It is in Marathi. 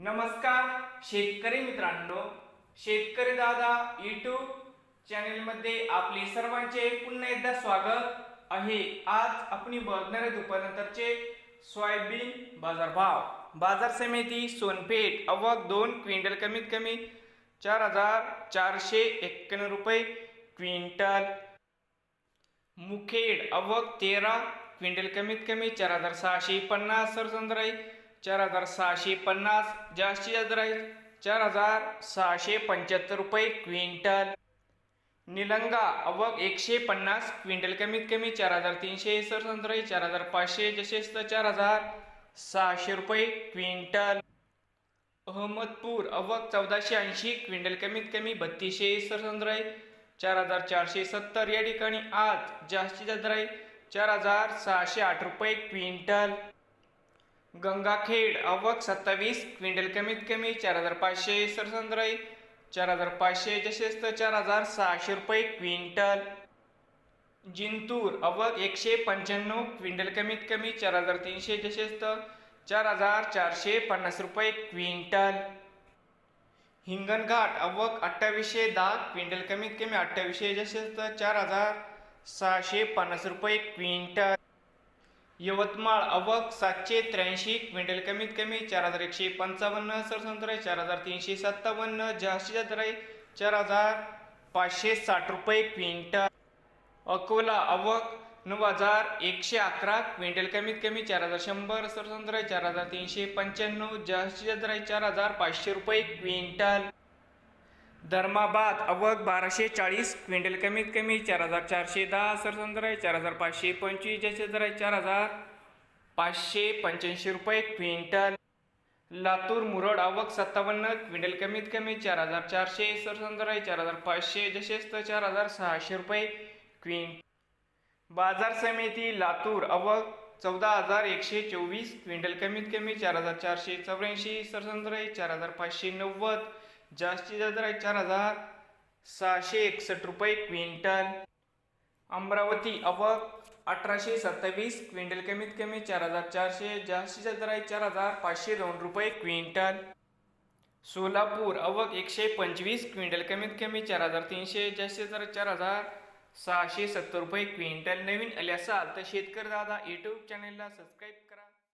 नमस्कार शेतकरी मित्रांनो. शेतकरी दादा युट्यूब चॅनेलमध्ये आपले सर्वांचे पुन्हा एकदा स्वागत आहे. आज आपण बघणार आहे दुपारनंतरचे सोयाबीन बाजारभाव. बाजार समिती सोनपेठ अवक दोन क्विंटल कमीत कमी चार हजार चारशे एक्क्याण्णव रुपये क्विंटल. मुखेड अवक तेरा क्विंटल कमीत कमी चार हजार सहाशे पन्नास. सरसंद्राई चार हजार सहाशे पन्नास जास्तीत जास्त राहील चार हजार सहाशे पंच्याहत्तर रुपये क्विंटल. निलंगा अवघ एकशे पन्नास क्विंटल कमीत कमी चार हजार तीनशे सर राहील चार हजार पाचशे जसेच तर चार हजार सहाशे रुपये क्विंटल. अहमदपूर अवक चौदाशे ऐंशी क्विंटल कमीत कमी बत्तीसशे सर राहील चार हजार चारशे सत्तर या ठिकाणी आज जास्तीत जास्त राहील चार हजार सहाशे आठ रुपये क्विंटल. गंगाखेड अवक सत्तावीस क्विंटल कमीत कमी चार हजार पाचशे सरसंद चार हजार पाचशे जसेच तर चार हजार सहाशे रुपये क्विंटल. जिंतूर अवक एकशे पंच्याण्णव क्विंटल कमीत कमी चार हजार तीनशे जसेच तर चार हजार चारशे पन्नास रुपये क्विंटल. हिंगणघाट अवक अठ्ठावीसशे दहा क्विंटल कमीत कमी अठ्ठावीसशे जसेच तर चार हजार सहाशे पन्नास रुपये क्विंटल. यवतमाळ अवक सातशे त्र्याऐंशी क्विंटल कमीत कमी चार हजार एकशे पंचावन्न सरसंत्र चार हजार तीनशे सत्तावन्न जास्तीत जास्त चार हजार पाचशे साठ रुपये क्विंटल. अकोला अवक नऊ हजार एकशे अकरा क्विंटल कमीत कमी चार हजार शंभर सरसंत्र चार हजार तीनशे पंच्याण्णव जास्तीत जास्त चार हजार पाचशे रुपये क्विंटल. धर्माबाद अवघ बाराशे चाळीस क्विंटल कमीत कमी चार हजार चारशे दहा सरसंदर आहे चार हजार पाचशे पंचवीस ज्याचे जर आहे चार हजार पाचशे पंच्याऐंशी रुपये क्विंटल. लातूर मुरड आवक सत्तावन्न क्विंटल कमीत कमी चार हजार चारशे सरसंदर आहे चार हजार पाचशे जसेच तर चार हजार सहाशे रुपये क्विंट बाजार समिती लातूर अवक चौदा हजार एकशे चोवीस क्विंटल कमीत कमी चार हजार चारशे चौऱ्याऐंशी सरसंदर आहे चार हजार पाचशे नव्वद जास्तीत जास्त आहे चार हजार सहाशे एकसष्ट रुपये क्विंटल. अमरावती अवक अठराशे सत्तावीस क्विंटल कमीत कमी चार हजार चारशे जास्तीत जास्त आहे चार हजार पाचशे दोन रुपये क्विंटल. सोलापूर अवक एकशे पंचवीस क्विंटल कमीत कमी चार हजार तीनशे जास्तीत जास्त चार हजार सहाशे सत्तर रुपये क्विंटल. नवीन आले असाल तर शेतकरी दादा यूट्यूब चॅनेलला सबस्क्राईब